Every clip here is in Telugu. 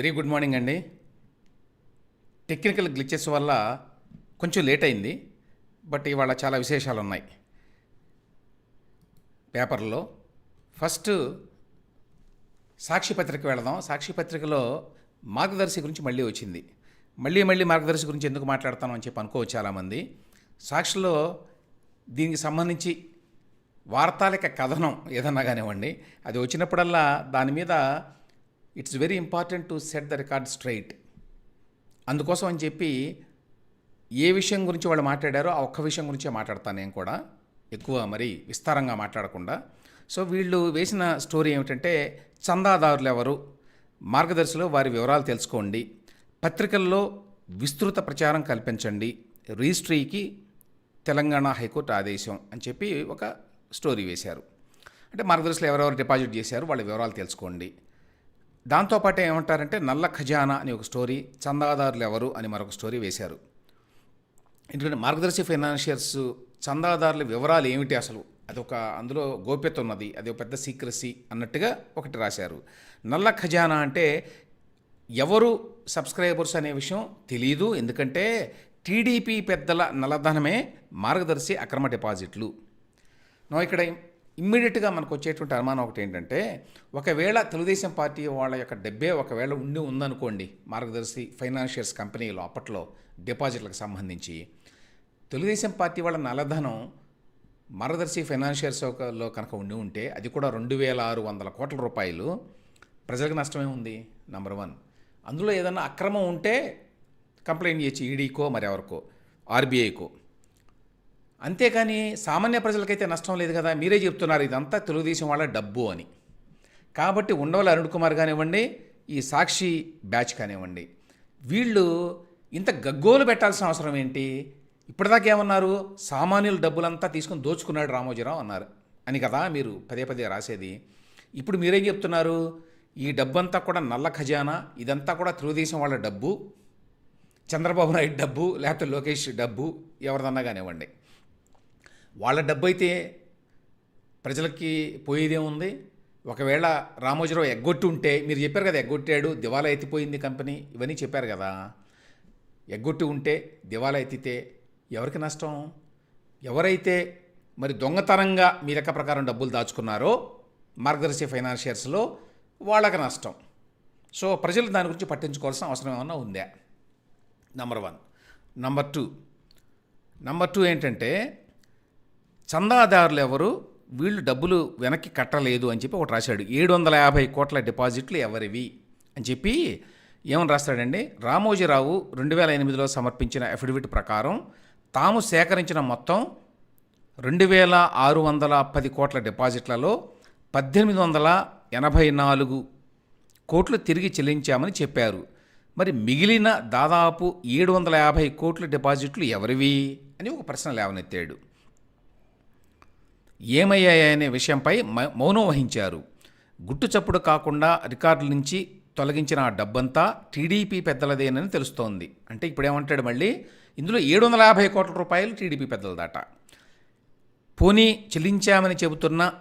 వెరీ గుడ్ మార్నింగ్ అండి. టెక్నికల్ గ్లిచెస్ వల్ల కొంచెం లేట్ అయింది బట్ ఇవాళ చాలా విశేషాలు ఉన్నాయి పేపర్లో ఫస్ట్ సాక్షి పత్రిక వెళదాం. సాక్షి పత్రికలో మార్గదర్శి గురించి మళ్ళీ వచ్చింది. మళ్ళీ మళ్ళీ మార్గదర్శి గురించి ఎందుకు మాట్లాడతాను అని చెప్పి అనుకోవచ్చు చాలామంది. సాక్షిలో దీనికి సంబంధించి వార్తాలిక కథనం ఏదన్నా కానివ్వండి అది వచ్చినప్పుడల్లా దాని మీద it's very important to set the record straight అందుకోసం అని చెప్పి ఏ విషయం గురించి వాళ్ళు మాట్లాడారో ఆ ఒక్క విషయం గురించే మాట్లాడతాను నేను కూడా. ఎక్కువ మరి విస్తారంగా మాట్లాడకుండా. సో వీళ్ళు వేసిన స్టోరీ ఏమిటంటే చందాదారులు ఎవరు? మార్గదర్శిలో వారి వివరాలు తెలుసుకోండి. పత్రికల్లో విస్తృత ప్రచారం కల్పించండి. రిజిస్ట్రీకి తెలంగాణ హైకోర్టు ఆదేశం అని చెప్పి ఒక స్టోరీ వేశారు. అంటే మార్గదర్శిలో ఎవరెవరు డిపాజిట్ చేశారు వాళ్ళ వివరాలు తెలుసుకోండి. దాంతోపాటు ఏమంటారంటే నల్ల ఖజానా అని ఒక స్టోరీ చందాదారులు ఎవరు అని మరొక స్టోరీ వేశారు. ఎందుకంటే మార్గదర్శి ఫైనాన్షియర్స్ చందాదారుల వివరాలు ఏమిటి అసలు? అదొక అందులో గోప్యత ఉన్నది. అది ఒక పెద్ద సీక్రసీ అన్నట్టుగా ఒకటి రాశారు. నల్ల ఖజానా అంటే ఎవరు సబ్స్క్రైబర్స్ అనే విషయం తెలియదు ఎందుకంటే టీడీపీ పెద్దల నల్లధనమే మార్గదర్శి అక్రమ డిపాజిట్లు. నో ఇక్కడ ఇమ్మీడియట్గా మనకు వచ్చేటువంటి అనుమానం ఒకటి ఏంటంటే ఒకవేళ తెలుగుదేశం పార్టీ వాళ్ళ యొక్క డబ్బే ఒకవేళ ఉండి ఉందనుకోండి మార్గదర్శి ఫైనాన్షియర్స్ కంపెనీలో అప్పట్లో డిపాజిట్లకు సంబంధించి తెలుగుదేశం పార్టీ వాళ్ళ నల్లధనం మార్గదర్శి ఫైనాన్షియర్స్లో కనుక ఉండి ఉంటే అది కూడా రెండు వేల ఆరు వందల కోట్ల రూపాయలు ప్రజలకు నష్టమే ఉంది నెంబర్ వన్ అందులో ఏదన్నా అక్రమం ఉంటే కంప్లైంట్ చేయొచ్చు ఈడీకో మరి ఎవరికో ఆర్బీఐకో. అంతేకాని సామాన్య ప్రజలకైతే నష్టం లేదు కదా మీరే చెప్తున్నారు ఇదంతా తెలుగుదేశం వాళ్ళ డబ్బు అని. కాబట్టి ఉండవల్లి అరుణ్ కుమార్ కానివ్వండి ఈ సాక్షి బ్యాచ్ కానివ్వండి వీళ్ళు ఇంత గగ్గోలు పెట్టాల్సిన అవసరం ఏంటి? ఇప్పటిదాకా ఏమన్నారు? సామాన్యుల డబ్బులంతా తీసుకొని దోచుకున్నాడు రామోజీరావు అన్నారు. అని కదా మీరు పదే పదే రాసేది. ఇప్పుడు మీరేం చెప్తున్నారు? ఈ డబ్బంతా కూడా నల్ల ఖజానా ఇదంతా కూడా తెలుగుదేశం వాళ్ళ డబ్బు చంద్రబాబు నాయుడు డబ్బు లేకపోతే లోకేష్ డబ్బు ఎవరిదన్నా కానివ్వండి. వాళ్ళ డబ్బు అయితే ప్రజలకి పోయేదేముంది ఒకవేళ రామోజీరావు ఎగ్గొట్టి ఉంటే మీరు చెప్పారు కదా ఎగ్గొట్టాడు దివాలా ఎత్తిపోయింది కంపెనీ ఇవన్నీ చెప్పారు కదా. ఎగ్గొట్టి ఉంటే దివాలా ఎత్తితే ఎవరికి నష్టం? ఎవరైతే మరి దొంగతనంగా మీ లెక్క ప్రకారం డబ్బులు దాచుకున్నారో మార్గదర్శి ఫైనాన్షియర్స్లో వాళ్ళకి నష్టం. సో ప్రజలు దాని గురించి పట్టించుకోవాల్సిన అవసరం ఏమన్నా ఉందా? Number one number two number two ఏంటంటే చందాదారులు ఎవరు? వీళ్ళు డబ్బులు వెనక్కి కట్టలేదు అని చెప్పి ఒకటి రాశాడు. ఏడు వందల యాభై కోట్ల డిపాజిట్లు ఎవరివి? అని చెప్పి ఏమని రాస్తాడండి? రామోజీరావు రెండు వేల ఎనిమిదిలో సమర్పించిన అఫిడవిట్ ప్రకారం తాము సేకరించిన మొత్తం రెండు వేల ఆరు వందల పది కోట్ల డిపాజిట్లలో పద్దెనిమిది వందల ఎనభై నాలుగు కోట్లు తిరిగి చెల్లించామని చెప్పారు. మరి మిగిలిన దాదాపు ఏడు వందల యాభై కోట్ల డిపాజిట్లు ఎవరివి? అని ఒక ప్రశ్న లేవనెత్తాడు. ఏమయ్యాయనే విషయంపై మ- మౌనం వహించారు. గుట్టు చప్పుడు కాకుండా రికార్డుల నుంచి తొలగించిన ఆ డబ్బంతా టీడీపీ పెద్దలదేనని తెలుస్తోంది. అంటే ఇప్పుడు ఏమంటాడు మళ్ళీ? ఇందులో ఏడు వందల యాభై కోట్ల రూపాయలు టీడీపీ పెద్దల దాట పోనీ చెల్లించామని చెబుతున్న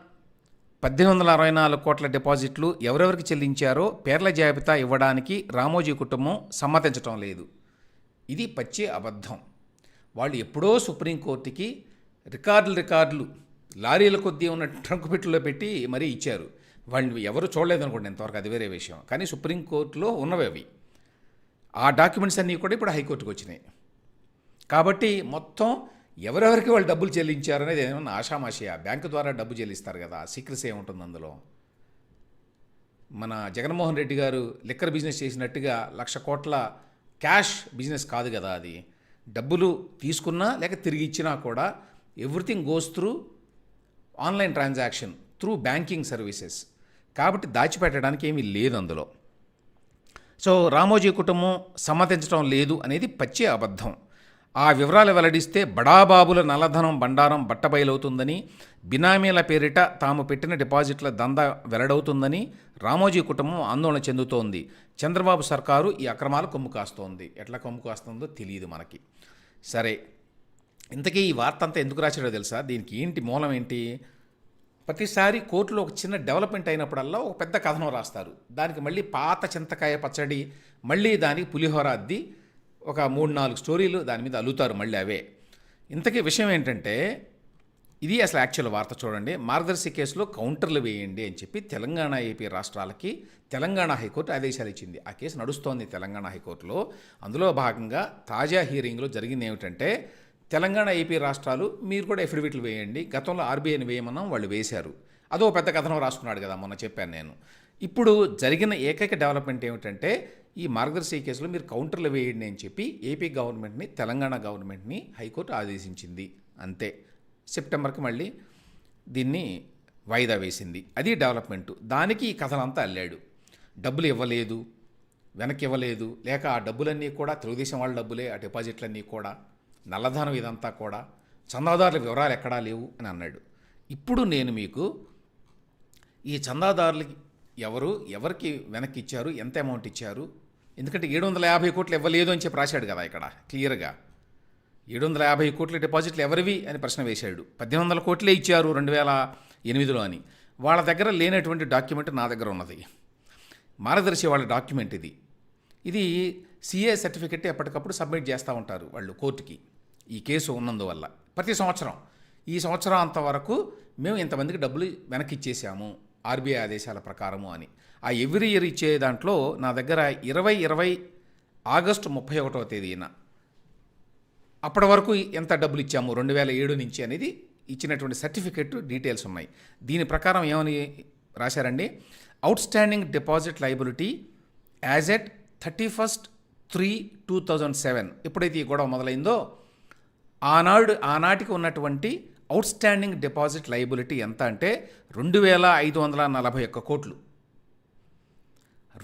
పద్దెనిమిది వందల అరవై నాలుగు కోట్ల డిపాజిట్లు ఎవరెవరికి చెల్లించారో పేర్ల జాబితా ఇవ్వడానికి రామోజీ కుటుంబం సమ్మతించటం లేదు. ఇది పచ్చి అబద్ధం. వాళ్ళు ఎప్పుడో సుప్రీంకోర్టుకి రికార్డులు రికార్డులు లారీల కొద్దీ ఉన్న ట్రంక్ పెట్టులో పెట్టి మరీ ఇచ్చారు. వాళ్ళు ఎవరు చూడలేదు అనుకోండి ఇంతవరకు అది వేరే విషయం. కానీ సుప్రీంకోర్టులో ఉన్నవి అవి. ఆ డాక్యుమెంట్స్ అన్నీ కూడా ఇప్పుడు హైకోర్టుకు వచ్చినాయి. కాబట్టి మొత్తం ఎవరెవరికి వాళ్ళు డబ్బులు చెల్లించారు అనేది ఏమన్నా బ్యాంకు ద్వారా డబ్బు చెల్లిస్తారు కదా సీక్రెసీ ఏముంటుంది అందులో? మన జగన్మోహన్ రెడ్డి గారు లిక్కర్ బిజినెస్ చేసినట్టుగా లక్ష కోట్ల క్యాష్ బిజినెస్ కాదు కదా అది. డబ్బులు తీసుకున్నా లేక తిరిగి ఇచ్చినా కూడా everything goes through online transaction through banking services. కాబట్టి దాచిపెట్టడానికి ఏమీ లేదు అందులో. సో రామోజీ కుటుంబం సమ్మతించడం లేదు అనేది పచ్చి అబద్ధం. ఆ వివరాలు వెల్లడిస్తే బడాబాబుల నల్లధనం బండారం బట్టబయలవుతుందని బినామీల పేరిట తాము పెట్టిన డిపాజిట్ల దంద వెల్లడవుతుందని రామోజీ కుటుంబం ఆందోళన చెందుతోంది. చంద్రబాబు సర్కారు ఈ అక్రమాలు కొమ్ము కాస్తోంది. ఎట్లా కొమ్ము కాస్తుందో తెలియదు మనకి. సరే ఇంతకీ ఈ వార్త అంతా ఎందుకు రాశాడో తెలుసా? దీనికి ఏంటి మూలం ఏంటి? ప్రతిసారి కోర్టులో ఒక చిన్న డెవలప్మెంట్ అయినప్పుడల్లా ఒక పెద్ద కథనం రాస్తారు. దానికి మళ్ళీ పాత చింతకాయ పచ్చడి మళ్ళీ దానికి పులిహోర అద్ది ఒక మూడు నాలుగు స్టోరీలు దాని మీద అల్లుతారు మళ్ళీ అవే. ఇంతకీ విషయం ఏంటంటే ఇది అసలు యాక్చువల్ వార్త చూడండి. మార్గదర్శి కేసులో కౌంటర్లు వేయండి అని చెప్పి తెలంగాణ ఏపీ రాష్ట్రాలకి తెలంగాణ హైకోర్టు ఆదేశాలు ఇచ్చింది. ఆ కేసు నడుస్తోంది తెలంగాణ హైకోర్టులో. అందులో భాగంగా తాజా హీరింగ్లో జరిగింది ఏమిటంటే తెలంగాణ ఏపీ రాష్ట్రాలు మీరు కూడా ఎఫిడవిట్లు వేయండి. గతంలో ఆర్బీఐని వేయమన్నాం వాళ్ళు వేశారు. అదో పెద్ద కథనం రాసుకున్నాడు కదా మొన్న చెప్పాను నేను. ఇప్పుడు జరిగిన ఏకైక డెవలప్మెంట్ ఏమిటంటే ఈ మార్గదర్శి కేసులో మీరు కౌంటర్లు వేయండి అని చెప్పి ఏపీ గవర్నమెంట్ని తెలంగాణ గవర్నమెంట్ని హైకోర్టు ఆదేశించింది. అంతే. సెప్టెంబర్కి మళ్ళీ దీన్ని వాయిదా వేసింది. అది డెవలప్మెంట్. దానికి ఈ కథనంతా అల్లాడు. డబ్బులు ఇవ్వలేదు. వెనక్కి ఇవ్వలేదు. లేక ఆ డబ్బులన్నీ కూడా తెలుగుదేశం వాళ్ళ డబ్బులే ఆ డిపాజిట్లన్నీ కూడా. నల్లధనం ఇదంతా కూడా చందాదారుల వివరాలు ఎక్కడా లేవు అని అన్నాడు. ఇప్పుడు నేను మీకు ఈ చందాదారులకి ఎవరు ఎవరికి వెనక్కి ఇచ్చారు ఎంత అమౌంట్ ఇచ్చారు? ఎందుకంటే ఏడు వందల యాభై కోట్లు ఇవ్వలేదు అని చెప్పి రాశాడు కదా ఇక్కడ క్లియర్గా ఏడు వందల యాభై కోట్ల డిపాజిట్లు ఎవరివి అని ప్రశ్న వేశాడు. పద్దెనిమిది వందల కోట్లే ఇచ్చారు రెండు వేల ఎనిమిదిలో అని. వాళ్ళ దగ్గర లేనటువంటి డాక్యుమెంట్ నా దగ్గర ఉన్నది. మార్గదర్శి వాళ్ళ డాక్యుమెంట్ ఇది. ఇది సిఏ సర్టిఫికెట్ ఎప్పటికప్పుడు సబ్మిట్ చేస్తూ ఉంటారు వాళ్ళు కోర్టుకి ఈ కేసు ఉన్నందువల్ల. ప్రతి సంవత్సరం. ఈ సంవత్సరం అంతవరకు మేము ఇంతమందికి డబ్బులు వెనక్కి ఇచ్చేసాము ఆర్బీఐ ఆదేశాల ప్రకారము అని. ఆ ఎవ్రీ ఇయర్ ఇచ్చే దాంట్లో నా దగ్గర ఇరవై ఇరవై ఆగస్టు ముప్పై ఒకటవ తేదీన అప్పటి వరకు ఎంత డబ్బులు ఇచ్చాము? రెండు వేల ఏడు నుంచి అనేది ఇచ్చినటువంటి సర్టిఫికెట్ డీటెయిల్స్ ఉన్నాయి. దీని ప్రకారం ఏమని రాశారండి? Outstanding deposit liability as at thirty first three two thousand seven ఎప్పుడైతే ఈ గొడవ మొదలైందో ఆనాడు ఆనాటికి ఉన్నటువంటి అవుట్ స్టాండింగ్ డిపాజిట్ లైబిలిటీ ఎంత అంటే రెండు వేల ఐదు వందల నలభై ఒక్క కోట్లు.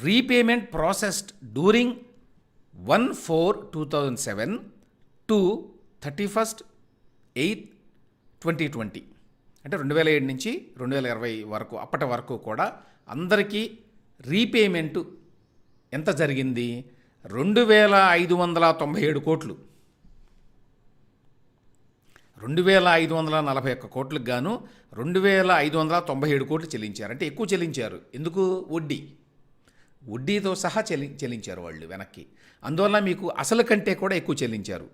Repayment processed during one four two thousand seven to thirty first eighth twenty twenty అంటే రెండు వేల ఏడు నుంచి రెండు వేల ఇరవై వరకు అప్పటి వరకు కూడా అందరికీ రీపేమెంటు ఎంత జరిగింది? రెండు వేల ఐదు వందల తొంభై ఏడు కోట్లు. రెండు వేల ఐదు వందల నలభై ఒక్క కోట్లకు గాను రెండు వేల ఐదు వందల తొంభై ఏడు కోట్లు చెల్లించారు. అంటే ఎక్కువ చెల్లించారు. ఎందుకు? వడ్డీ. వడ్డీతో సహా చెల్లి చెల్లించారు వాళ్ళు వెనక్కి. అందువల్ల మీకు అసలు కంటే కూడా ఎక్కువ చెల్లించారు.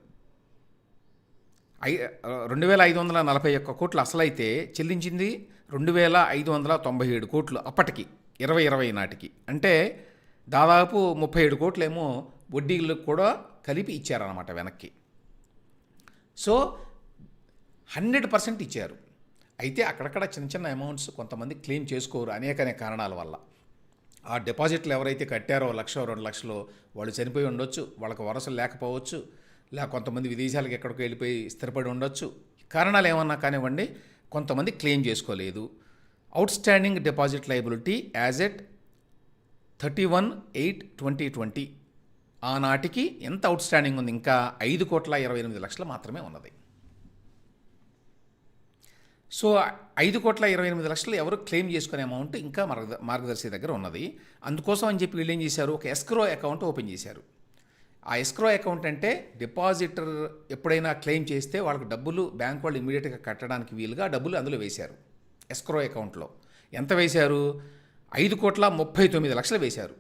ఐ రెండు వేల ఐదు వందల నలభై ఒక్క కోట్లు అసలైతే చెల్లించింది రెండు వేల ఐదు వందల తొంభై ఏడు కోట్లు అప్పటికి ఇరవై ఇరవై నాటికి. అంటే దాదాపు ముప్పై ఏడు కోట్లేమో వడ్డీలకు కూడా కలిపి ఇచ్చారనమాట వెనక్కి. సో హండ్రెడ్ పర్సెంట్ ఇచ్చారు. అయితే అక్కడక్కడ చిన్న చిన్న అమౌంట్స్ కొంతమంది క్లెయిమ్ చేసుకోరు అనేక అనేక కారణాల వల్ల. ఆ డిపాజిట్లు ఎవరైతే కట్టారో లక్ష రెండు లక్షలు వాళ్ళు చనిపోయి ఉండొచ్చు వాళ్ళకి వరసలు లేకపోవచ్చు లేక కొంతమంది విదేశాలకు ఎక్కడికో వెళ్ళిపోయి స్థిరపడి ఉండొచ్చు. కారణాలు ఏమన్నా కానివ్వండి కొంతమంది క్లెయిమ్ చేసుకోలేదు. Outstanding deposit liability as at thirty one eight twenty twenty ఆనాటికి ఎంత అవుట్ స్టాండింగ్ ఉంది? ఇంకా ఐదు కోట్ల ఇరవై ఎనిమిది లక్షలు మాత్రమే ఉన్నది. సో ఐదు కోట్ల ఇరవై ఎనిమిది లక్షలు ఎవరు క్లెయిమ్ చేసుకునే అమౌంట్ ఇంకా మార్గ మార్గదర్శి దగ్గర ఉన్నది. అందుకోసం అని చెప్పి వీళ్ళు ఏం చేశారు? ఒక ఎస్క్రో అకౌంట్ ఓపెన్ చేశారు. ఆ ఎస్క్రో అకౌంట్ అంటే డిపాజిటర్ ఎప్పుడైనా క్లెయిమ్ చేస్తే వాళ్ళకి డబ్బులు బ్యాంక్ వాళ్ళు ఇమీడియట్గా కట్టడానికి వీలుగా డబ్బులు అందులో వేశారు. ఎస్క్రో అకౌంట్లో. ఎంత వేశారు? ఐదు కోట్ల ముప్పై తొమ్మిది లక్షలు వేశారు.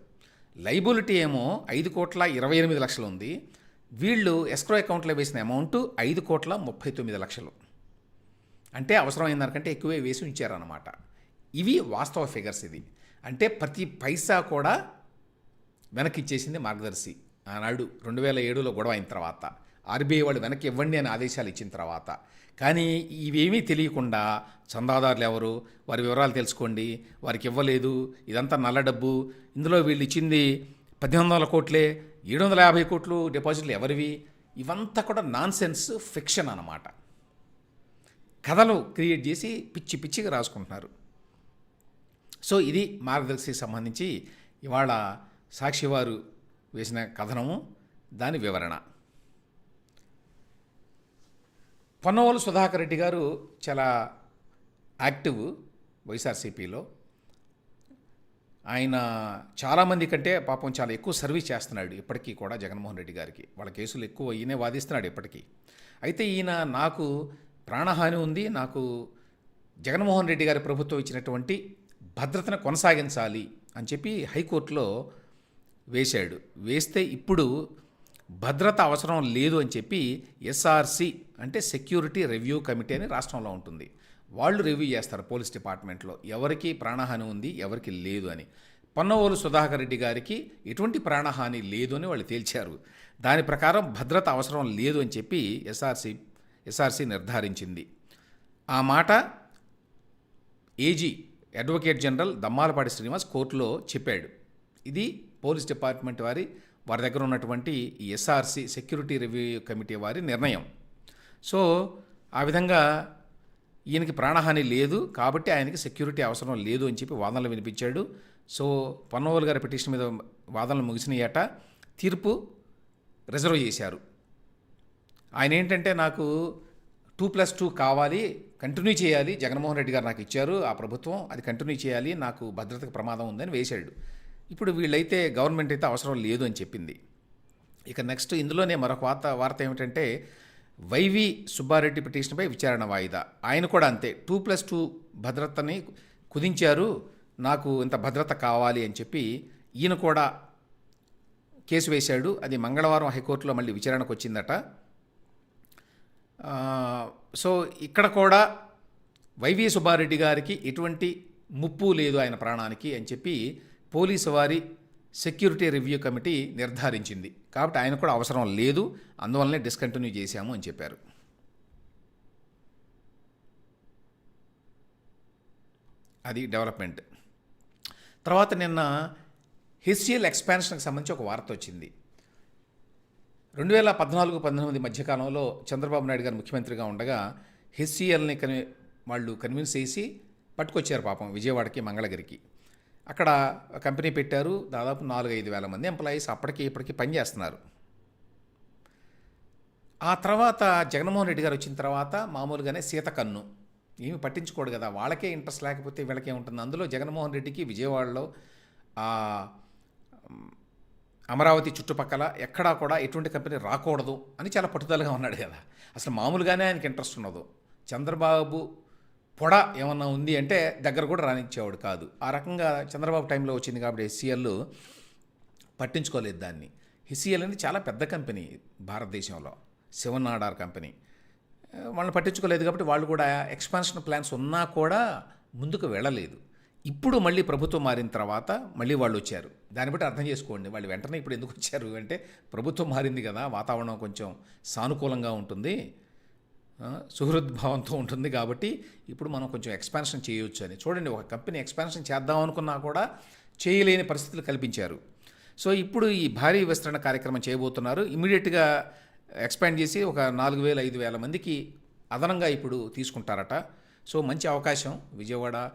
లైబిలిటీ ఏమో ఐదు కోట్ల ఇరవై ఎనిమిది లక్షలు ఉంది. వీళ్ళు ఎస్క్రో అకౌంట్లో వేసిన అమౌంట్ ఐదు కోట్ల ముప్పై తొమ్మిది లక్షలు. అంటే అవసరమైన దానికంటే ఎక్కువే వేసి ఉంచారన్నమాట. ఇవి వాస్తవ ఫిగర్స్ ఇది. అంటే ప్రతి పైసా కూడా వెనక్కి ఇచ్చేసింది మార్గదర్శి. ఆనాడు రెండు వేల ఏడులో గొడవ అయిన తర్వాత. ఆర్బీఐ వాళ్ళు వెనక్కి ఇవ్వండి అని ఆదేశాలు ఇచ్చిన తర్వాత. కానీ ఇవేమీ తెలియకుండా చందాదారులు ఎవరు? వారి వివరాలు తెలుసుకోండి. వారికి ఇవ్వలేదు. ఇదంతా నల్ల డబ్బు. ఇందులో వీళ్ళు ఇచ్చింది పద్దెనిమిది వందల కోట్లే. ఏడు వందల యాభై కోట్లు డిపాజిట్లు ఎవరివి? ఇవంతా కూడా నాన్ సెన్స్ ఫిక్షన్ అన్నమాట. కథలు క్రియేట్ చేసి పిచ్చి పిచ్చిగా రాసుకుంటున్నారు. సో ఇది మార్గదర్శికి సంబంధించి ఇవాళ సాక్షివారు వేసిన కథనము. దాని వివరణ. పొన్నవోలు సుధాకర్ రెడ్డి గారు చాలా యాక్టివ్ వైఎస్ఆర్సీపీలో. ఆయన చాలామంది కంటే పాపం చాలా ఎక్కువ సర్వీస్ చేస్తున్నాడు ఇప్పటికీ కూడా జగన్మోహన్ రెడ్డి గారికి. వాళ్ళ కేసులు ఎక్కువ ఈయనే వాదిస్తున్నాడు ఇప్పటికీ. అయితే ఈయన నాకు ప్రాణహాని ఉంది. నాకు జగన్మోహన్ రెడ్డి గారి ప్రభుత్వం ఇచ్చినటువంటి భద్రతను కొనసాగించాలి అని చెప్పి హైకోర్టులో వేశాడు. వేస్తే ఇప్పుడు భద్రత అవసరం లేదు అని చెప్పి ఎస్ఆర్సి అంటే సెక్యూరిటీ రివ్యూ కమిటీ అని రాష్ట్రంలో ఉంటుంది. వాళ్ళు రివ్యూ చేస్తారు పోలీస్ డిపార్ట్మెంట్లో. ఎవరికి ప్రాణహాని ఉంది ఎవరికి లేదు అని. పొన్నవోలు సుధాకర్ రెడ్డి గారికి ఎటువంటి ప్రాణహాని లేదు అని వాళ్ళు తేల్చారు. దాని ప్రకారం భద్రత అవసరం లేదు అని చెప్పి ఎస్ఆర్సి ఎస్ఆర్సీ నిర్ధారించింది. ఆ మాట AG advocate general Dammalapati Srinivas కోర్టులో చెప్పాడు. ఇది పోలీస్ డిపార్ట్మెంట్ వారి వారి దగ్గర ఉన్నటువంటి ఈ ఎస్ఆర్సి సెక్యూరిటీ రివ్యూ కమిటీ వారి నిర్ణయం. సో ఆ విధంగా ఈయనకి ప్రాణహాని లేదు కాబట్టి ఆయనకి సెక్యూరిటీ అవసరం లేదు అని చెప్పి వాదనలు వినిపించాడు. సో పన్నోవల్ గారి పిటిషన్ మీద వాదనలు ముగిసినాయట. తీర్పు రిజర్వ్ చేశారు. ఆయన ఏంటంటే నాకు టూ ప్లస్ టూ కావాలి కంటిన్యూ చేయాలి. జగన్మోహన్ రెడ్డి గారు నాకు ఇచ్చారు ఆ ప్రభుత్వం అది కంటిన్యూ చేయాలి. నాకు భద్రతకు ప్రమాదం ఉందని వేశాడు. ఇప్పుడు వీళ్ళైతే గవర్నమెంట్ అయితే అవసరం లేదు అని చెప్పింది. ఇక నెక్స్ట్ ఇందులోనే మరొక వార్త వార్త ఏమిటంటే వైవి సుబ్బారెడ్డి పిటిషన్పై విచారణ వాయిదా. ఆయన కూడా అంతే టూ ప్లస్ టూ భద్రతని కుదించారు నాకు ఇంత భద్రత కావాలి అని చెప్పి ఈయన కూడా కేసు వేశాడు. అది మంగళవారం హైకోర్టులో మళ్ళీ విచారణకు వచ్చిందట. సో ఇక్కడ కూడా వైవి సుబ్బారెడ్డి గారికి ఎటువంటి ముప్పు లేదు ఆయన ప్రాణానికి అని చెప్పి పోలీసు వారి సెక్యూరిటీ రివ్యూ కమిటీ నిర్ధారించింది. కాబట్టి ఆయన కూడా అవసరం లేదు. అందువల్లనే డిస్కంటిన్యూ చేశాము అని చెప్పారు. అది డెవలప్మెంట్. తర్వాత నిన్న హిస్టియల్ ఎక్స్పాన్షన్కి సంబంధించి ఒక వార్త వచ్చింది. రెండు వేల పద్నాలుగు పంతొమ్మిది మధ్యకాలంలో చంద్రబాబు నాయుడు గారు ముఖ్యమంత్రిగా ఉండగా హెచ్సిఎల్ని కని వాళ్ళు కన్విన్స్ చేసి పట్టుకొచ్చారు పాపం విజయవాడకి మంగళగిరికి. అక్కడ కంపెనీ పెట్టారు దాదాపు నాలుగు ఐదు వేల మంది ఎంప్లాయీస్ అప్పటికి ఇప్పటికీ పనిచేస్తున్నారు ఆ తర్వాత జగన్మోహన్ రెడ్డి గారు వచ్చిన తర్వాత మామూలుగానే సీతకన్ను. ఏమి పట్టించుకోడు కదా వాళ్ళకే ఇంట్రెస్ట్ లేకపోతే వీళ్ళకే ఉంటుంది అందులో జగన్మోహన్ రెడ్డికి విజయవాడలో అమరావతి చుట్టుపక్కల ఎక్కడా కూడా ఎటువంటి కంపెనీ రాకూడదు అని చాలా పట్టుదలగా ఉన్నాడు కదా. అసలు మామూలుగానే ఆయనకి ఇంట్రెస్ట్ ఉండదు. చంద్రబాబు పొడ ఏమన్నా ఉంది అంటే దగ్గర కూడా రానిచ్చేవాడు కాదు. ఆ రకంగా చంద్రబాబు టైంలో వచ్చింది కాబట్టి ఎస్సీఎల్ పట్టించుకోలేదు దాన్ని. హిసిఎల్ అనేది చాలా పెద్ద కంపెనీ భారతదేశంలో. Seven RR company. వాళ్ళని పట్టించుకోలేదు కాబట్టి వాళ్ళు కూడా ఎక్స్పాన్షన్ ప్లాన్స్ ఉన్నా కూడా ముందుకు వెళ్ళలేదు. ఇప్పుడు మళ్ళీ ప్రభుత్వం మారిన తర్వాత మళ్ళీ వాళ్ళు వచ్చారు. దాన్ని బట్టి అర్థం చేసుకోండి. వాళ్ళు వెంటనే ఇప్పుడు ఎందుకు వచ్చారు అంటే ప్రభుత్వం మారింది కదా వాతావరణం కొంచెం సానుకూలంగా ఉంటుంది సుహృద్భావంతో ఉంటుంది కాబట్టి ఇప్పుడు మనం కొంచెం ఎక్స్పాన్షన్ చేయొచ్చు అని. చూడండి ఒక కంపెనీ ఎక్స్పాన్షన్ చేద్దాం అనుకున్నా కూడా చేయలేని పరిస్థితులు కల్పించారు. సో ఇప్పుడు ఈ భారీ విస్తరణ కార్యక్రమం చేయబోతున్నారు. ఇమీడియట్గా ఎక్స్పాండ్ చేసి ఒక నాలుగు వేల ఐదు వేల మందికి అదనంగా ఇప్పుడు తీసుకుంటారట. సో మంచి అవకాశం. విజయవాడ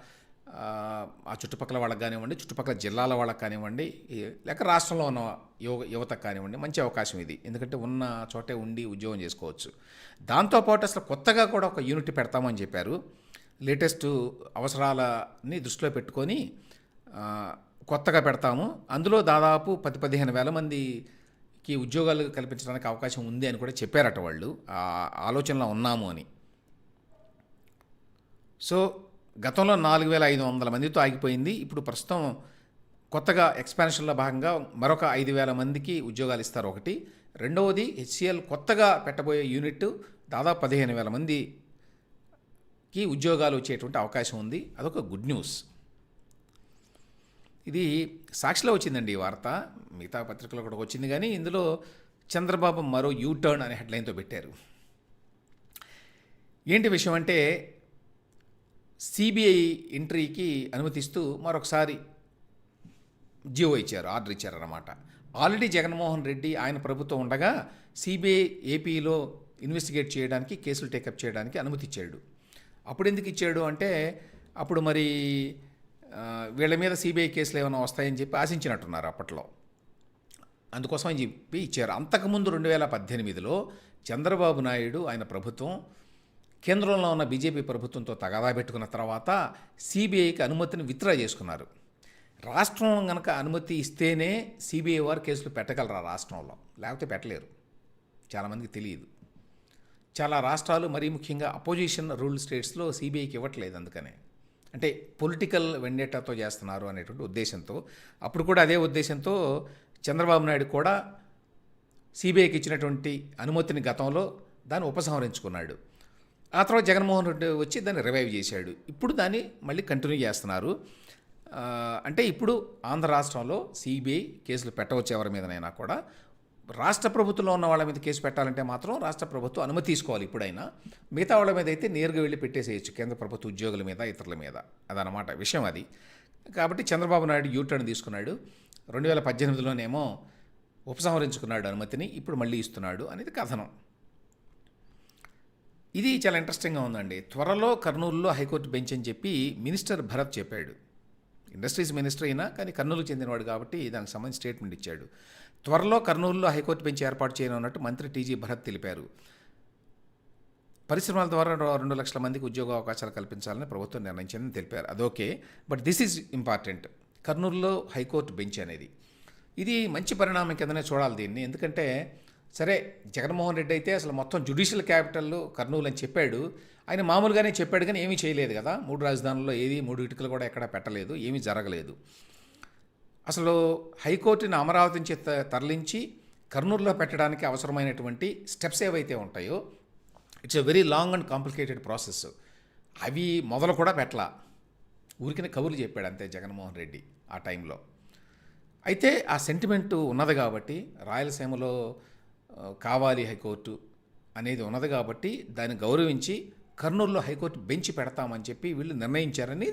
ఆ, చుట్టుపక్కల వాళ్ళకి కానివ్వండి చుట్టుపక్కల జిల్లాల వాళ్ళకి కానివ్వండి లేక రాష్ట్రంలో ఉన్న యువ యువతకు కానివ్వండి మంచి అవకాశం ఇది. ఎందుకంటే ఉన్న చోటే ఉండి ఉద్యోగం చేసుకోవచ్చు. దాంతోపాటు అసలు కొత్తగా కూడా ఒక యూనిట్ పెడతామని చెప్పారు. లేటెస్ట్ అవసరాలని దృష్టిలో పెట్టుకొని కొత్తగా పెడతాము. అందులో దాదాపు పది పదిహేను వేల మందికి ఉద్యోగాలు కల్పించడానికి అవకాశం ఉంది అని కూడా చెప్పారట వాళ్ళు. ఆ ఆలోచనలో ఉన్నాము అని. సో గతంలో నాలుగు వేల ఐదు వందల మందితో ఆగిపోయింది. ఇప్పుడు ప్రస్తుతం కొత్తగా ఎక్స్పాన్షన్లో భాగంగా మరొక ఐదు వేల మందికి ఉద్యోగాలు ఇస్తారు ఒకటి. రెండవది హెచ్సిఎల్ కొత్తగా పెట్టబోయే యూనిట్ దాదాపు పదిహేను వేల మందికి ఉద్యోగాలు వచ్చేటువంటి అవకాశం ఉంది. అదొక గుడ్ న్యూస్. ఇది సాక్షిలో వచ్చిందండి ఈ వార్త. మిగతా పత్రికలో కూడా వచ్చింది కానీ ఇందులో చంద్రబాబు మరో యూ టర్న్ అనే హెడ్లైన్తో పెట్టారు. ఏంటి విషయం అంటే సిబిఐ ఎంట్రీకి అనుమతిస్తూ మరొకసారి జియో ఇచ్చారు ఆర్డర్ ఇచ్చారన్నమాట. ఆల్రెడీ జగన్మోహన్ రెడ్డి ఆయన ప్రభుత్వం ఉండగా సిబిఐ ఏపీలో ఇన్వెస్టిగేట్ చేయడానికి కేసులు టేకప్ చేయడానికి అనుమతి ఇచ్చాడు. అప్పుడు ఎందుకు ఇచ్చాడు అంటే అప్పుడు మరి వీళ్ళ మీద సిబిఐ కేసులు ఏమైనా వస్తాయని చెప్పి ఆశించినట్టున్నారు అప్పట్లో. అందుకోసం అని చెప్పి ఇచ్చారు. అంతకుముందు రెండు వేల పద్దెనిమిదిలో చంద్రబాబు నాయుడు ఆయన ప్రభుత్వం కేంద్రంలో ఉన్న బీజేపీ ప్రభుత్వంతో తగాదా పెట్టుకున్న తర్వాత సిబిఐకి అనుమతిని విత్డ్రా చేసుకున్నారు. రాష్ట్రం కనుక అనుమతి ఇస్తేనే సిబిఐ వారు కేసులు పెట్టగలరా రాష్ట్రంలో? లేకపోతే పెట్టలేరు. చాలామందికి తెలియదు. చాలా రాష్ట్రాలు మరీ ముఖ్యంగా అపోజిషన్ రూల్ స్టేట్స్లో సిబిఐకి ఇవ్వట్లేదు అందుకనే. అంటే పొలిటికల్ వెండేటాతో చేస్తున్నారు అనేటువంటి ఉద్దేశంతో. అప్పుడు కూడా అదే ఉద్దేశంతో చంద్రబాబు నాయుడు కూడా సిబిఐకి ఇచ్చినటువంటి అనుమతిని గతంలో దాన్ని ఉపసంహరించుకున్నాడు. ఆ తర్వాత జగన్మోహన్ రెడ్డి వచ్చి దాన్ని రివైవ్ చేశాడు. ఇప్పుడు దాన్ని మళ్ళీ కంటిన్యూ చేస్తున్నారు. అంటే ఇప్పుడు ఆంధ్ర రాష్ట్రంలో సిబిఐ కేసులు పెట్టవచ్చు ఎవరి మీదనైనా కూడా. రాష్ట్ర ప్రభుత్వంలో ఉన్న వాళ్ళ మీద కేసు పెట్టాలంటే మాత్రం రాష్ట్ర ప్రభుత్వం అనుమతి తీసుకోవాలి ఇప్పుడైనా. మిగతా వాళ్ళ మీద అయితే నేరుగా వెళ్ళి పెట్టేసేయచ్చు కేంద్ర ప్రభుత్వ ఉద్యోగుల మీద ఇతరుల మీద. అదనమాట విషయం అది. కాబట్టి చంద్రబాబు నాయుడు యూటర్న్ తీసుకున్నాడు. రెండు వేల పద్దెనిమిదిలోనేమో ఉపసంహరించుకున్నాడు అనుమతిని ఇప్పుడు మళ్ళీ ఇస్తున్నాడు అనేది కథనం. ఇది చాలా ఇంట్రెస్టింగ్గా ఉందండి. త్వరలో కర్నూలులో హైకోర్టు బెంచ్ అని చెప్పి మినిస్టర్ భరత్ చెప్పాడు. ఇండస్ట్రీస్ మినిస్టర్ అయినా కానీ కర్నూలుకు చెందినవాడు కాబట్టి దానికి సంబంధించి స్టేట్మెంట్ ఇచ్చాడు. త్వరలో కర్నూలులో హైకోర్టు బెంచ్ ఏర్పాటు చేయనున్నట్టు మంత్రి టీజీ భరత్ తెలిపారు. పరిశ్రమల ద్వారా రెండు లక్షల మందికి ఉద్యోగ అవకాశాలు కల్పించాలని ప్రభుత్వం నిర్ణయించిందని తెలిపారు. అదోకే బట్ దిస్ ఈజ్ ఇంపార్టెంట్. కర్నూలులో హైకోర్టు బెంచ్ అనేది. ఇది మంచి పరిణామం కిందనే చూడాలి దీన్ని. ఎందుకంటే సరే జగన్మోహన్ రెడ్డి అయితే అసలు మొత్తం జ్యుడిషియల్ క్యాపిటల్ కర్నూలు అని చెప్పాడు. ఆయన మామూలుగానే చెప్పాడు కానీ ఏమీ చేయలేదు కదా. మూడు రాజధానుల్లో ఏది మూడు ఇటుకలు కూడా ఎక్కడ పెట్టలేదు ఏమీ జరగలేదు. అసలు హైకోర్టుని అమరావతి నుంచి త- తరలించి కర్నూలులో పెట్టడానికి అవసరమైనటువంటి స్టెప్స్ ఏవైతే ఉంటాయో it's a very long and complicated process. అవి మొదలు కూడా పెట్టలా. ఊరికిన కబుర్లు చెప్పాడు అంతే జగన్మోహన్ రెడ్డి ఆ టైంలో. అయితే ఆ సెంటిమెంటు ఉన్నది కాబట్టి రాయలసీమలో కావాలి హైకోర్టు అనేది ఉన్నది కాబట్టి దాన్ని గౌరవించి కర్నూలులో హైకోర్టు బెంచ్ పెడతామని చెప్పి వీళ్ళు నిర్ణయించారని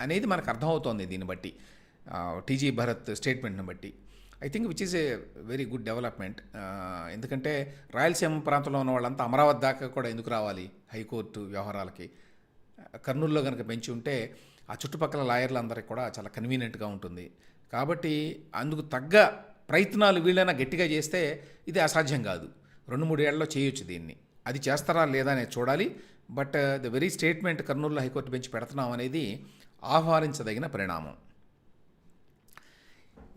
అనేది మనకు అర్థమవుతోంది దీన్ని బట్టి. టీజీ భరత్ స్టేట్మెంట్ని బట్టి. I think which is a very good development ఎందుకంటే రాయలసీమ ప్రాంతంలో ఉన్న వాళ్ళంతా అమరావతి దాకా కూడా ఎందుకు రావాలి హైకోర్టు వ్యవహారాలకి? కర్నూలులో కనుక పెంచి ఉంటే ఆ చుట్టుపక్కల లాయర్లందరికీ కూడా చాలా కన్వీనియంట్గా ఉంటుంది. కాబట్టి అందుకు తగ్గ ప్రయత్నాలు వీళ్ళైనా గట్టిగా చేస్తే ఇది అసాధ్యం కాదు. రెండు మూడు ఏళ్ళలో చేయొచ్చు దీన్ని. అది చేస్తారా లేదా అనేది చూడాలి. But the very statement Kurnool high court bench పెడుతున్నాం అనేది ఆహ్వానించదగిన పరిణామం.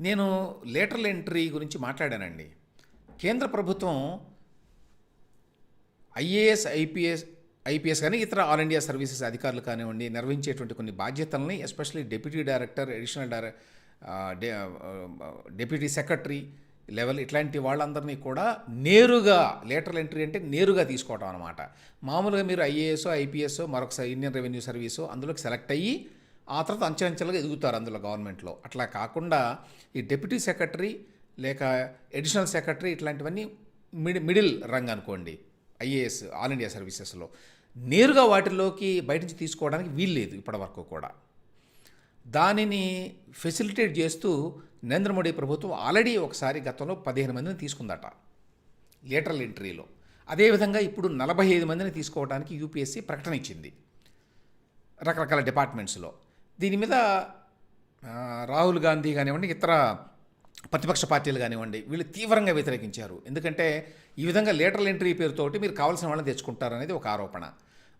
నేను లేటరల్ ఎంట్రీ గురించి మాట్లాడానండి. కేంద్ర ప్రభుత్వం ఐఏఎస్ ఐపీఎస్ ఐపీఎస్ కానీ ఇతర ఆల్ ఇండియా సర్వీసెస్ అధికారులు కానివ్వండి నిర్వహించేటువంటి కొన్ని బాధ్యతల్ని especially deputy director additional director deputy secretary level ఇట్లాంటి వాళ్ళందరినీ కూడా నేరుగా లేటరల్ ఎంట్రీ అంటే నేరుగా తీసుకోవటం అనమాట మామూలుగా మీరు ఐఏఎస్ ఐపీఎస్ మరొకసారి ఇండియన్ రెవెన్యూ సర్వీసు అందులోకి సెలెక్ట్ అయ్యి ఆ తర్వాత అంచెలంచెలుగా ఎదుగుతారు అందులో గవర్నమెంట్లో. అట్లా కాకుండా ఈ డిప్యూటీ సెక్రటరీ లేక అడిషనల్ సెక్రటరీ ఇట్లాంటివన్నీ మిడి మిడిల్ రంగ్ అనుకోండి ఐఏఎస్ ఆల్ ఇండియా సర్వీసెస్లో. నేరుగా వాటిలోకి బయట నుంచి తీసుకోవడానికి వీల్లేదు ఇప్పటివరకు కూడా. దానిని ఫెసిలిటేట్ చేస్తూ నరేంద్ర మోడీ ప్రభుత్వం ఆల్రెడీ ఒకసారి గతంలో పదిహేను మందిని తీసుకుందట. లేటరల్ ఎంట్రీలో అదేవిధంగా ఇప్పుడు నలభై ఐదు మందిని తీసుకోవడానికి యూపీఎస్సీ ప్రకటన ఇచ్చింది. రకరకాల డిపార్ట్మెంట్స్లో దీని మీద రాహుల్ గాంధీ కానివ్వండి ఇతర ప్రతిపక్ష పార్టీలు కానివ్వండి వీళ్ళు తీవ్రంగా వ్యతిరేకించారు. ఎందుకంటే ఈ విధంగా లేటరల్ ఎంట్రీ పేరుతోటి మీరు కావాల్సిన వాళ్ళని తెచ్చుకుంటారనేది ఒక ఆరోపణ.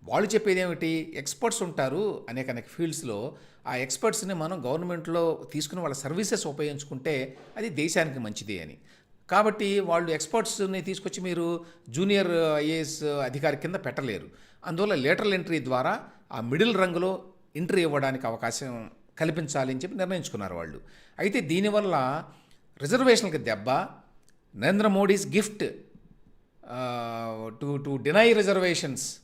వాళ్ళు చెప్పేది ఏమిటి? ఎక్స్పర్ట్స్ ఉంటారు అనేక అనేక ఫీల్డ్స్లో. ఆ ఎక్స్పర్ట్స్ని మనం గవర్నమెంట్లో తీసుకుని వాళ్ళ సర్వీసెస్ ఉపయోగించుకుంటే అది దేశానికి మంచిది అని. కాబట్టి వాళ్ళు ఎక్స్పర్ట్స్ని తీసుకొచ్చి మీరు జూనియర్ ఐఏఎస్ అధికారి కింద పెట్టలేరు. అందువల్ల లేటరల్ ఎంట్రీ ద్వారా ఆ మిడిల్ రంగులో ఎంట్రీ ఇవ్వడానికి అవకాశం కల్పించాలి అని చెప్పి నిర్ణయించుకున్నారు వాళ్ళు. అయితే దీనివల్ల రిజర్వేషన్కి దెబ్బ Narendra Modi's gift to to deny reservations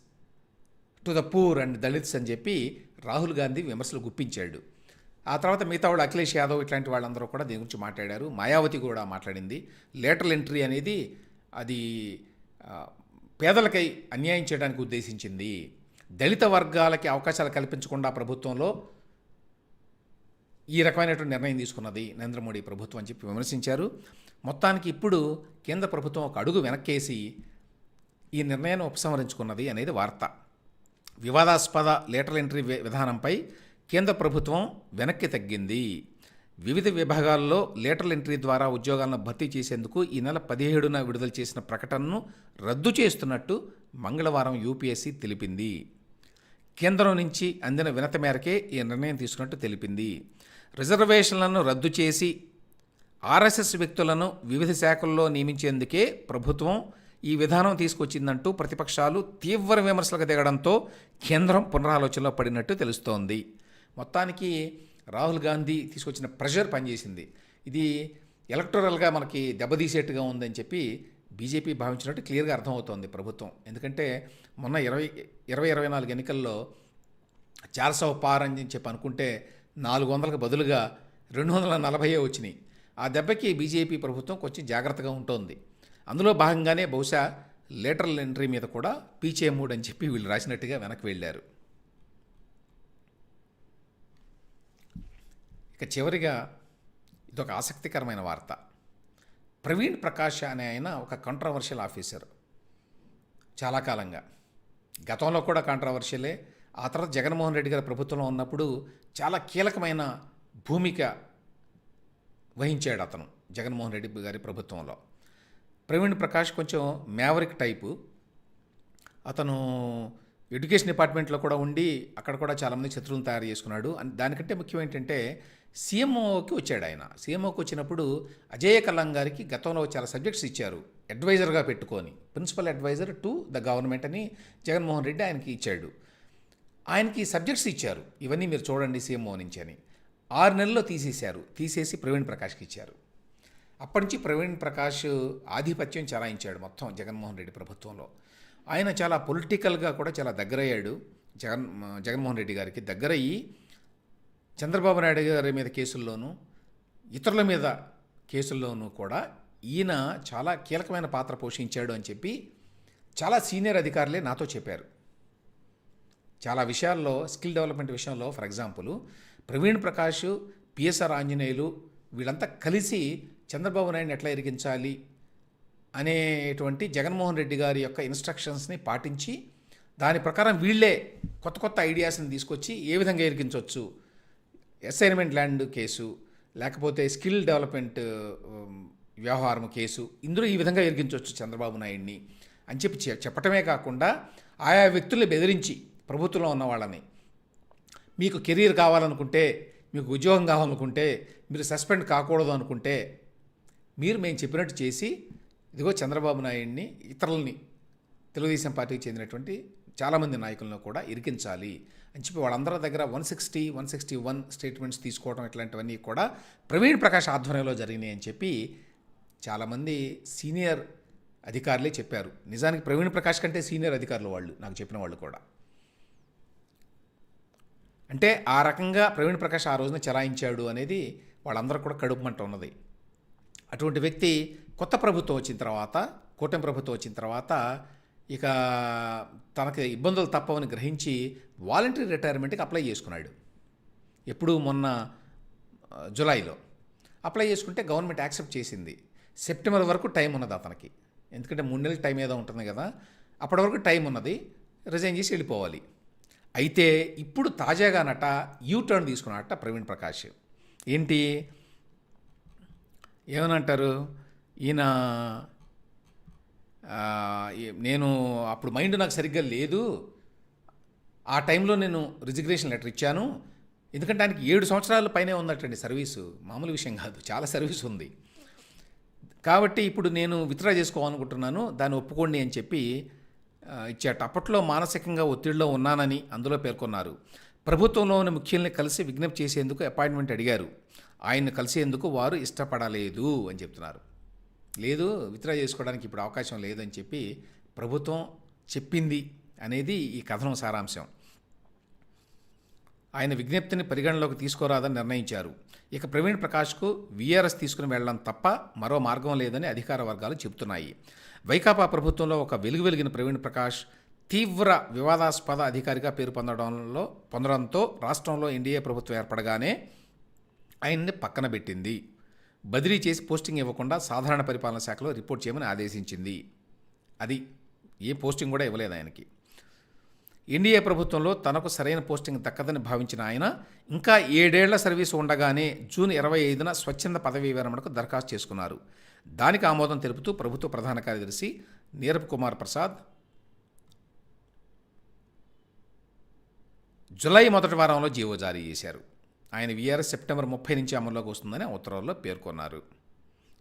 to the poor and dalits అని చెప్పి రాహుల్ గాంధీ విమర్శలు గుప్పించాడు. ఆ తర్వాత మిగతా వాళ్ళు అఖిలేష్ యాదవ్ ఇట్లాంటి వాళ్ళందరూ కూడా దీని గురించి మాట్లాడారు. మాయావతి కూడా మాట్లాడింది. లేటరల్ ఎంట్రీ అనేది అది పేదలకై అన్యాయం చేయడానికి ఉద్దేశించింది. దళిత వర్గాలకి అవకాశాలు కల్పించకుండా ప్రభుత్వంలో ఈ రకమైనటువంటి నిర్ణయం తీసుకున్నది నరేంద్ర మోడీ ప్రభుత్వం అని చెప్పి విమర్శించారు. మొత్తానికి ఇప్పుడు కేంద్ర ప్రభుత్వం ఒక అడుగు వెనక్కేసి ఈ నిర్ణయాన్ని ఉపసంహరించుకున్నది అనేది వార్త. వివాదాస్పద లేటరల్ ఎంట్రీ విధానంపై కేంద్ర ప్రభుత్వం వెనక్కి తగ్గింది. వివిధ విభాగాల్లో లేటరల్ ఎంట్రీ ద్వారా ఉద్యోగాలను భర్తీ చేసేందుకు ఈ నెల పదిహేడున విడుదల చేసిన ప్రకటనను రద్దు చేస్తున్నట్టు మంగళవారం యూపీఎస్సీ తెలిపింది. కేంద్రం నుంచి అందిన వినత మేరకే ఈ నిర్ణయం తీసుకున్నట్టు తెలిపింది. రిజర్వేషన్లను రద్దు చేసి ఆర్ఎస్ఎస్ వ్యక్తులను వివిధ శాఖల్లో నియమించేందుకే ప్రభుత్వం ఈ విధానం తీసుకొచ్చిందంటూ ప్రతిపక్షాలు తీవ్ర విమర్శలకు దిగడంతో కేంద్రం పునరాలోచనలో పడినట్టు తెలుస్తోంది. మొత్తానికి రాహుల్ గాంధీ తీసుకొచ్చిన ప్రెషర్ పనిచేసింది. ఇది ఎలక్టోరల్గా మనకి దెబ్బతీసేట్టుగా ఉందని చెప్పి బీజేపీ భావించినట్టు క్లియర్గా అర్థమవుతోంది ప్రభుత్వం. ఎందుకంటే మొన్న ఇరవై ఇరవై ఇరవై నాలుగు ఎన్నికల్లో చార్సవ పార్ అని చెప్పి అనుకుంటే నాలుగు వందలకు బదులుగా రెండు వందల నలభై వచ్చినాయి. ఆ దెబ్బకి బీజేపీ ప్రభుత్వం కొంచెం జాగ్రత్తగా ఉంటుంది. అందులో భాగంగానే బహుశా లేటరల్ ఎంట్రీ మీద కూడా పీచే మూడ్ అని చెప్పి వీళ్ళు రాసినట్టుగా వెనక్కి వెళ్ళారు. ఇక చివరిగా ఇదొక ఆసక్తికరమైన వార్త. ప్రవీణ్ ప్రకాష్ అనే ఆయన ఒక కంట్రవర్షియల్ ఆఫీసర్ చాలా కాలంగా. గతంలో కూడా కాంట్రవర్షియలే ఆ తర్వాత జగన్మోహన్ రెడ్డి గారి ప్రభుత్వంలో ఉన్నప్పుడు చాలా కీలకమైన భూమిక వహించాడు అతను జగన్మోహన్ రెడ్డి గారి ప్రభుత్వంలో. ప్రవీణ్ ప్రకాష్ కొంచెం మేవరిక్ టైపు. అతను ఎడ్యుకేషన్ డిపార్ట్మెంట్లో కూడా ఉండి అక్కడ కూడా చాలామంది శత్రువులను తయారు చేసుకున్నాడు. అండ్ దానికంటే ముఖ్యం ఏంటంటే సీఎంఓకి వచ్చాడు ఆయన. సీఎంఓకి వచ్చినప్పుడు అజయ కల్లం గారికి గతంలో చాలా సబ్జెక్ట్స్ ఇచ్చారు. అడ్వైజర్గా పెట్టుకొని principal adviser to the government అని జగన్మోహన్ రెడ్డి ఆయనకి ఇచ్చాడు. ఆయనకి సబ్జెక్ట్స్ ఇచ్చారు. ఇవన్నీ మీరు చూడండి సీఎంఓ నుంచి అని. ఆరు నెలల్లో తీసేశారు. తీసేసి ప్రవీణ్ ప్రకాష్కి ఇచ్చారు. అప్పటి నుంచి ప్రవీణ్ ప్రకాష్ ఆధిపత్యం చలాయించాడు మొత్తం జగన్మోహన్ రెడ్డి ప్రభుత్వంలో. ఆయన చాలా పొలిటికల్గా కూడా చాలా దగ్గరయ్యాడు. జగన్ జగన్మోహన్ రెడ్డి గారికి దగ్గరయ్యి చంద్రబాబు నాయుడు గారి మీద కేసుల్లోనూ ఇతరుల మీద కేసుల్లోనూ కూడా ఈయన చాలా కీలకమైన పాత్ర పోషించాడు అని చెప్పి చాలా సీనియర్ అధికారులే నాతో చెప్పారు. చాలా విషయాల్లో స్కిల్ డెవలప్మెంట్ విషయంలో for example Praveen Prakash PSR Anjaneyulu వీళ్ళంతా కలిసి చంద్రబాబు నాయుడిని ఎట్లా ఎరిగించాలి అనేటువంటి జగన్మోహన్ రెడ్డి గారి యొక్క ఇన్స్ట్రక్షన్స్ని పాటించి దాని ప్రకారం వీళ్ళే కొత్త కొత్త ఐడియాస్ని తీసుకొచ్చి ఏ విధంగా ఎరిగించవచ్చు? అసైన్మెంట్ ల్యాండ్ కేసు లేకపోతే స్కిల్ డెవలప్మెంట్ వ్యవహారం కేసు ఇందులో ఈ విధంగా ఎరిగించవచ్చు చంద్రబాబు నాయుడిని అని చెప్పి చెప్పటమే కాకుండా ఆయా వ్యక్తుల్ని బెదిరించి ప్రభుత్వంలో ఉన్న వాళ్ళని. మీకు కెరీర్ కావాలనుకుంటే మీకు ఉద్యోగం కావాలనుకుంటే మీరు సస్పెండ్ కాకూడదు అనుకుంటే మీరు మేము చెప్పినట్టు చేసి ఇదిగో చంద్రబాబు నాయుడిని ఇతరులని తెలుగుదేశం పార్టీకి చెందినటువంటి చాలామంది నాయకులను కూడా ఇరికించాలి అని చెప్పి వాళ్ళందరి దగ్గర one sixty one sixty one statements తీసుకోవడం ఇట్లాంటివన్నీ కూడా ప్రవీణ్ ప్రకాష్ ఆధ్వర్యంలో జరిగినాయి అని చెప్పి చాలామంది సీనియర్ అధికారులే చెప్పారు. నిజానికి ప్రవీణ్ ప్రకాష్ కంటే సీనియర్ అధికారులు వాళ్ళు నాకు చెప్పిన వాళ్ళు కూడా. అంటే ఆ రకంగా ప్రవీణ్ ప్రకాష్ ఆ రోజున చెలాయించాడు అనేది వాళ్ళందరూ కూడా కడుపు మంట ఉన్నది. అటువంటి వ్యక్తి కొత్త ప్రభుత్వం వచ్చిన తర్వాత కూటమి ప్రభుత్వం వచ్చిన తర్వాత ఇక తనకి ఇబ్బందులు తప్పవని గ్రహించి వాలంటరీ రిటైర్మెంట్కి అప్లై చేసుకున్నాడు. ఎప్పుడు మొన్న జులైలో అప్లై చేసుకుంటే గవర్నమెంట్ యాక్సెప్ట్ చేసింది. సెప్టెంబర్ వరకు టైం ఉన్నది అతనికి. ఎందుకంటే మూడు నెలల టైం ఏదో ఉంటుంది కదా అప్పటి వరకు టైం ఉన్నది రిజైన్ చేసి వెళ్ళిపోవాలి. అయితే ఇప్పుడు తాజాగానట యూ టర్న్ తీసుకున్నట ప్రవీణ్ ప్రకాష్. ఏంటి? ఏమనంటారు? ఈయన నేను అప్పుడు మైండ్ నాకు సరిగ్గా లేదు. ఆ టైంలో నేను రిజిగ్నేషన్ లెటర్ ఇచ్చాను. ఎందుకంటే ఆయనకి ఏడు సంవత్సరాల పైనే ఉందటండి సర్వీసు. మామూలు విషయం కాదు. చాలా సర్వీస్ ఉంది. కాబట్టి ఇప్పుడు నేను విత్డ్రా చేసుకోవాలనుకుంటున్నాను. దాన్ని ఒప్పుకోండి అని చెప్పి ఇచ్చాట. అప్పట్లో మానసికంగా ఒత్తిడిలో ఉన్నానని అందులో పేర్కొన్నారు. ప్రభుత్వంలోని ముఖ్యుల్ని కలిసి విజ్ఞప్తి చేసేందుకు అపాయింట్మెంట్ అడిగారు. ఆయన్ని కలిసేందుకు వారు ఇష్టపడలేదు అని చెప్తున్నారు. లేదు విత్డ్రా చేసుకోవడానికి ఇప్పుడు అవకాశం లేదని చెప్పి ప్రభుత్వం చెప్పింది అనేది ఈ కథనం సారాంశం. ఆయన విజ్ఞప్తిని పరిగణలోకి తీసుకోరాదని నిర్ణయించారు. ఇక ప్రవీణ్ ప్రకాష్కు వీఆర్ఎస్ తీసుకుని వెళ్ళడం తప్ప మరో మార్గం లేదని అధికార వర్గాలు చెబుతున్నాయి. వైకాపా ప్రభుత్వంలో ఒక వెలుగు వెలిగిన ప్రవీణ్ ప్రకాష్ తీవ్ర వివాదాస్పద అధికారిగా పేరు పొందడంలో పొందడంతో రాష్ట్రంలో ఎన్డీఏ ప్రభుత్వం ఏర్పడగానే ఆయన్ని పక్కన పెట్టింది. బదిలీ చేసి పోస్టింగ్ ఇవ్వకుండా సాధారణ పరిపాలన శాఖలో రిపోర్ట్ చేయమని ఆదేశించింది. అది ఏ పోస్టింగ్ కూడా ఇవ్వలేదు ఆయనకి. ఎన్డీఏ ప్రభుత్వంలో తనకు సరైన పోస్టింగ్ దక్కదని భావించిన ఆయన ఇంకా ఏడేళ్ళ సర్వీసు ఉండగానే జూన్ ఇరవై ఐదున స్వచ్ఛంద పదవీ విరమణకు దరఖాస్తు చేసుకున్నారు. దానికి ఆమోదం తెలుపుతూ ప్రభుత్వ ప్రధాన కార్యదర్శి నీరబ్ కుమార్ ప్రసాద్ జులై మొదటి వారంలో జీవో జారీ చేశారు. ఆయన వీఆర్ఎస్ సెప్టెంబర్ ముప్పై నుంచి అమల్లోకి వస్తుందని ఉత్తర్వుల్లో పేర్కొన్నారు.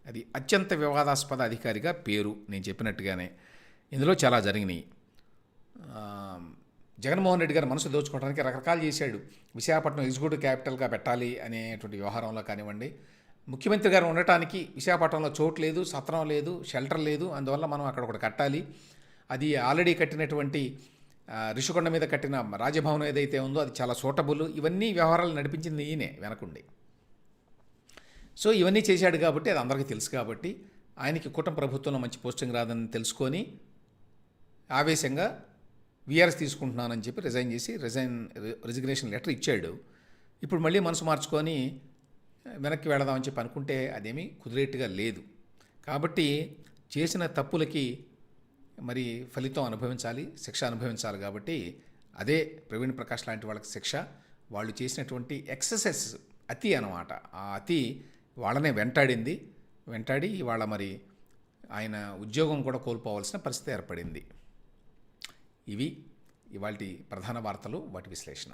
అది అత్యంత వివాదాస్పద అధికారిగా పేరు నేను చెప్పినట్టుగానే. ఇందులో చాలా జరిగినాయి. జగన్మోహన్ రెడ్డి గారు మనసు దోచుకోవడానికి రకరకాలు చేశాడు. విశాఖపట్నం ఎగ్జిక్యూటివ్ క్యాపిటల్గా పెట్టాలి అనేటువంటి వ్యవహారంలో కానివ్వండి. ముఖ్యమంత్రి గారు ఉండటానికి విశాఖపట్నంలో చోటు లేదు సత్రం లేదు షెల్టర్ లేదు అందువల్ల మనం అక్కడ ఒకటి కట్టాలి. అది ఆల్రెడీ కట్టినటువంటి రిషికొండ మీద కట్టిన రాజభవనం ఏదైతే ఉందో అది చాలా సూటబుల్. ఇవన్నీ వ్యవహారాలు నడిపించింది ఈయనే వెనకుండి. సో ఇవన్నీ చేశాడు కాబట్టి అది అందరికీ తెలుసు కాబట్టి ఆయనకి కుటుంబ ప్రభుత్వంలో మంచి పోస్టింగ్ రాదని తెలుసుకొని ఆవేశంగా విఆర్ఎస్ తీసుకుంటున్నానని చెప్పి రిజైన్ చేసి రిజైన్ రిజిగ్నేషన్ లెటర్ ఇచ్చాడు. ఇప్పుడు మళ్ళీ మనసు మార్చుకొని వెనక్కి వెళదామని చెప్పి అనుకుంటే అదేమీ కుదిరేట్టుగా లేదు. కాబట్టి చేసిన తప్పులకి మరి ఫలితం అనుభవించాలి శిక్ష అనుభవించాలి కాబట్టి అదే ప్రవీణ్ ప్రకాష్ లాంటి వాళ్ళకి శిక్ష. వాళ్ళు చేసినటువంటి ఎక్సర్సైజ్ అతి అన్నమాట. ఆ అతి వాళ్ళనే వెంటాడింది. వెంటాడి వాళ్ళ మరి ఆయన ఉద్యోగం కూడా కోల్పోవాల్సిన పరిస్థితి ఏర్పడింది. ఇవి ఇవాటి ప్రధాన వార్తలు వాటి విశ్లేషణ.